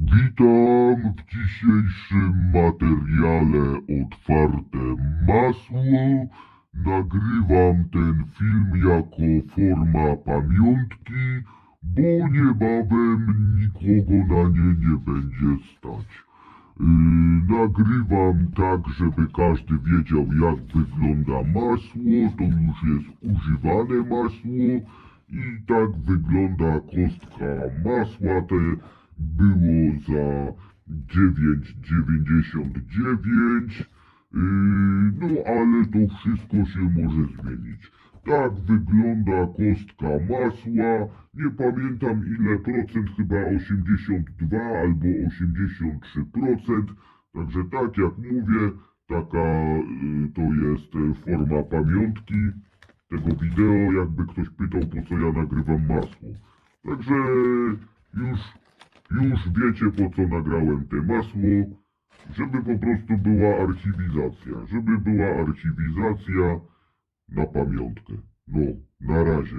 Witam w dzisiejszym materiale Otwarte Masło. Nagrywam ten film jako forma pamiątki, bo niebawem nikogo na nie nie będzie stać. Yy, nagrywam tak, żeby każdy wiedział jak wygląda masło, to już jest używane masło i tak wygląda kostka masła, te było za 9,99 yy, no ale to wszystko się może zmienić. Tak wygląda kostka masła. Nie pamiętam ile procent, chyba 82 albo 83%. Także tak jak mówię, taka y, to jest y, forma pamiątki tego wideo, jakby ktoś pytał po co ja nagrywam masło. Także już, już wiecie po co nagrałem te masło, żeby po prostu była archiwizacja, żeby była archiwizacja na pamiątkę. No, na razie.